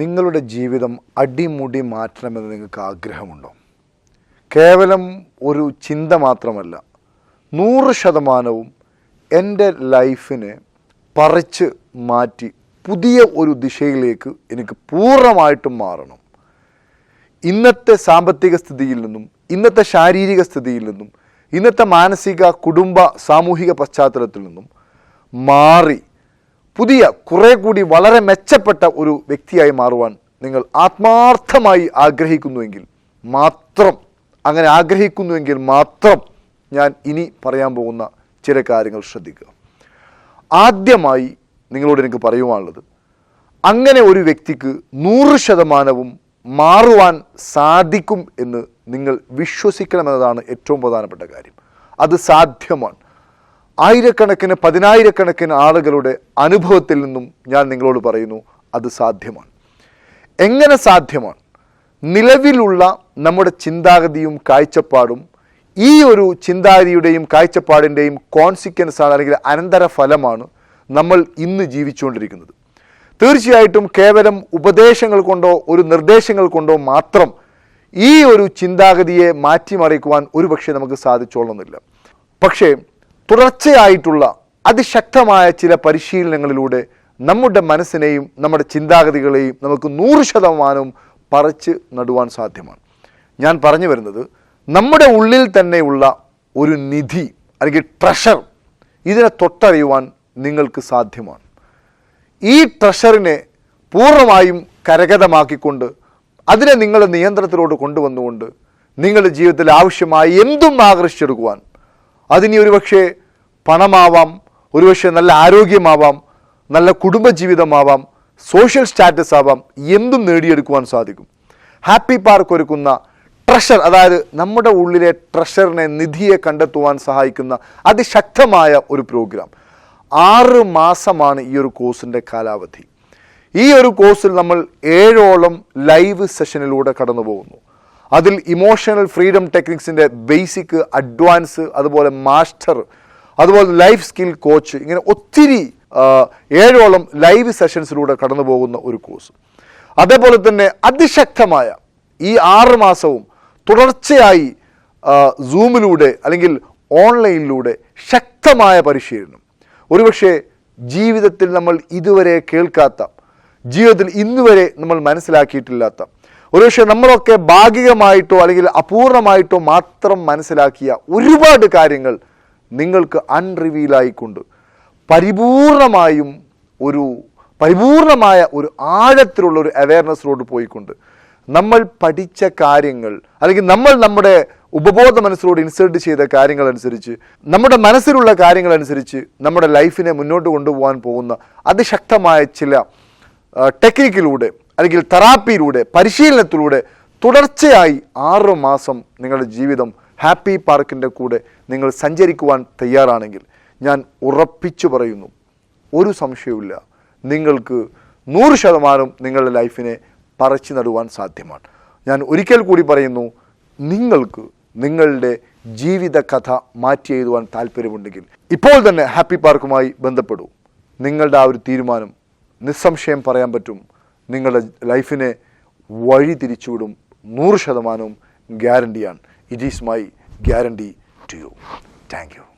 നിങ്ങളുടെ ജീവിതം അടിമുടി മാറ്റണമെന്ന് നിങ്ങൾക്ക് ആഗ്രഹമുണ്ടോ? കേവലം ഒരു ചിന്ത മാത്രമല്ല നൂറ് ശതമാനവും എന്റെ ലൈഫിനെ പറിച്ച് മാറ്റി പുതിയ ഒരു ദിശയിലേക്ക് എനിക്ക് പൂർണമായിട്ടും മാറണം. ഇന്നത്തെ സാമ്പത്തിക സ്ഥിതിയിൽ നിന്നും ഇന്നത്തെ ശാരീരിക സ്ഥിതിയിൽ നിന്നും ഇന്നത്തെ മാനസിക കുടുംബ സാമൂഹിക പശ്ചാത്തലത്തിൽ നിന്നും മാറി പുതിയ കുറേ കൂടി വളരെ മെച്ചപ്പെട്ട ഒരു വ്യക്തിയായി മാറുവാൻ നിങ്ങൾ ആത്മാർത്ഥമായി ആഗ്രഹിക്കുന്നുവെങ്കിൽ മാത്രം അങ്ങനെ ആഗ്രഹിക്കുന്നുവെങ്കിൽ മാത്രം ഞാൻ ഇനി പറയാൻ പോകുന്ന ചില കാര്യങ്ങൾ ശ്രദ്ധിക്കുക. ആദ്യമായി നിങ്ങളോട് എനിക്ക് പറയുവാനുള്ളത് അങ്ങനെ ഒരു വ്യക്തിക്ക് നൂറ് ശതമാനവും മാറുവാൻ സാധിക്കും എന്ന് നിങ്ങൾ വിശ്വസിക്കണമെന്നതാണ് ഏറ്റവും പ്രധാനപ്പെട്ട കാര്യം. അത് സാധ്യമാണ്. ആയിരക്കണക്കിന് പതിനായിരക്കണക്കിന് ആളുകളുടെ അനുഭവത്തിൽ നിന്നും ഞാൻ നിങ്ങളോട് പറയുന്നു അത് സാധ്യമാണ്. എങ്ങനെ സാധ്യമാണ്? നിലവിലുള്ള നമ്മുടെ ചിന്താഗതിയും കാഴ്ചപ്പാടും ഈ ഒരു ചിന്താഗതിയുടെയും കാഴ്ചപ്പാടിന്റെയും കോൺസിക്വൻസ് ആണ് അല്ലെങ്കിൽ അനന്തരഫലമാണ് നമ്മൾ ഇന്ന് ജീവിച്ചുകൊണ്ടിരിക്കുന്നത്. തീർച്ചയായിട്ടും കേവലം ഉപദേശങ്ങൾ കൊണ്ടോ ഒരു നിർദ്ദേശങ്ങൾ കൊണ്ടോ മാത്രം ഈ ഒരു ചിന്താഗതിയെ മാറ്റിമറിക്കുവാൻ ഒരുപക്ഷെ നമുക്ക് സാധിച്ചോളുന്നില്ല. പക്ഷേ തുടർച്ചയായിട്ടുള്ള അതിശക്തമായ ചില പരിശീലനങ്ങളിലൂടെ നമ്മുടെ മനസ്സിനെയും നമ്മുടെ ചിന്താഗതികളെയും നമുക്ക് നൂറ് ശതമാനവും പറിച്ച് നടുവാൻ സാധ്യമാണ്. ഞാൻ പറഞ്ഞു വരുന്നത് നമ്മുടെ ഉള്ളിൽ തന്നെയുള്ള ഒരു നിധി അല്ലെങ്കിൽ ട്രഷർ ഇതിനെ തൊട്ടറിയുവാൻ നിങ്ങൾക്ക് സാധ്യമാണ്. ഈ ട്രഷറിനെ പൂർണമായും കരഗതമാക്കിക്കൊണ്ട് അതിനെ നിങ്ങളുടെ നിയന്ത്രണത്തിലോട്ട് കൊണ്ടുവന്നുകൊണ്ട് നിങ്ങളുടെ ജീവിതത്തിൽ ആവശ്യമായ എന്തും ആകർഷിച്ചെടുക്കുവാൻ അതിനി ഒരുപക്ഷെ പണമാവാം ഒരുപക്ഷെ നല്ല ആരോഗ്യമാവാം നല്ല കുടുംബജീവിതമാവാം സോഷ്യൽ സ്റ്റാറ്റസ് ആവാം എന്തും നേടിയെടുക്കുവാൻ സാധിക്കും. ഹാപ്പി പാർക്ക് ഒരുക്കുന്ന ട്രഷർ അതായത് നമ്മുടെ ഉള്ളിലെ ട്രഷറിനെ നിധിയെ കണ്ടെത്തുവാൻ സഹായിക്കുന്ന അതിശക്തമായ ഒരു പ്രോഗ്രാം ആറ് മാസമാണ് ഈ ഒരു കോഴ്സിന്റെ കാലാവധി. ഈ ഒരു കോഴ്സിൽ നമ്മൾ ഏഴോളം ലൈവ് സെഷനിലൂടെ കടന്നു പോകുന്നു അതിൽ ഇമോഷണൽ ഫ്രീഡം ടെക്നിക്സിന്റെ ബേസിക് അഡ്വാൻസ് അതുപോലെ മാസ്റ്റർ അതുപോലെ ലൈഫ് സ്കിൽ കോച്ച് ഇങ്ങനെ ഒത്തിരി ഏഴോളം ലൈവ് സെഷൻസിലൂടെ കടന്നു പോകുന്ന ഒരു കോഴ്സ് അതേപോലെ തന്നെ അതിശക്തമായ ഈ ആറ് മാസവും തുടർച്ചയായി സൂമിലൂടെ അല്ലെങ്കിൽ ഓൺലൈനിലൂടെ ശക്തമായ പരിശീലനം. ഒരുപക്ഷെ ജീവിതത്തിൽ നമ്മൾ ഇതുവരെ കേൾക്കാത്ത ജീവിതത്തിൽ ഇന്നുവരെ നമ്മൾ മനസ്സിലാക്കിയിട്ടില്ലാത്ത ഒരുപക്ഷെ നമ്മളൊക്കെ ഭാഗികമായിട്ടോ അല്ലെങ്കിൽ അപൂർണമായിട്ടോ മാത്രം മനസ്സിലാക്കിയ ഒരുപാട് കാര്യങ്ങൾ നിങ്ങൾക്ക് അൺറിവീലായിക്കൊണ്ട് പരിപൂർണമായും ഒരു പരിപൂർണമായ ഒരു ആഴത്തിലുള്ള ഒരു അവയർനെസ്സിലോട്ട് പോയിക്കൊണ്ട്. നമ്മൾ പഠിച്ച കാര്യങ്ങൾ അല്ലെങ്കിൽ നമ്മൾ നമ്മുടെ ഉപബോധ മനസ്സിലോട് ഇൻസേർട്ട് ചെയ്ത കാര്യങ്ങൾ അനുസരിച്ച് നമ്മുടെ മനസ്സിലുള്ള കാര്യങ്ങൾ അനുസരിച്ച് നമ്മുടെ ലൈഫിനെ മുന്നോട്ട് കൊണ്ടുപോകാൻ പോകുന്ന അതിശക്തമായ ചില ടെക്നിക്കിലൂടെ അല്ലെങ്കിൽ തെറാപ്പിയിലൂടെ പരിശീലനത്തിലൂടെ തുടർച്ചയായി ആറ് മാസം നിങ്ങളുടെ ജീവിതം ഹാപ്പി പാർക്കിന്റെ കൂടെ നിങ്ങൾ സഞ്ചരിക്കുവാൻ തയ്യാറാണെങ്കിൽ ഞാൻ ഉറപ്പിച്ചു പറയുന്നു ഒരു സംശയവുമില്ല. നിങ്ങൾക്ക് നൂറ് ശതമാനം നിങ്ങളുടെ ലൈഫിനെ പറിച്ചു നടുവാൻ സാധ്യമാണ്. ഞാൻ ഒരിക്കൽ കൂടി പറയുന്നു നിങ്ങൾക്ക് നിങ്ങളുടെ ജീവിത കഥ മാറ്റി എഴുതുവാൻ താല്പര്യമുണ്ടെങ്കിൽ ഇപ്പോൾ തന്നെ ഹാപ്പി പാർക്കുമായി ബന്ധപ്പെടൂ. നിങ്ങളുടെ ആ ഒരു തീരുമാനം നിസ്സംശയം പറയാൻ പറ്റും. നിങ്ങളുടെ ലൈഫിനെ വഴി തിരിച്ചുവിടും നൂറ് ശതമാനവും ഗ്യാരണ്ടിയാണ്. It is my guarantee to you thank you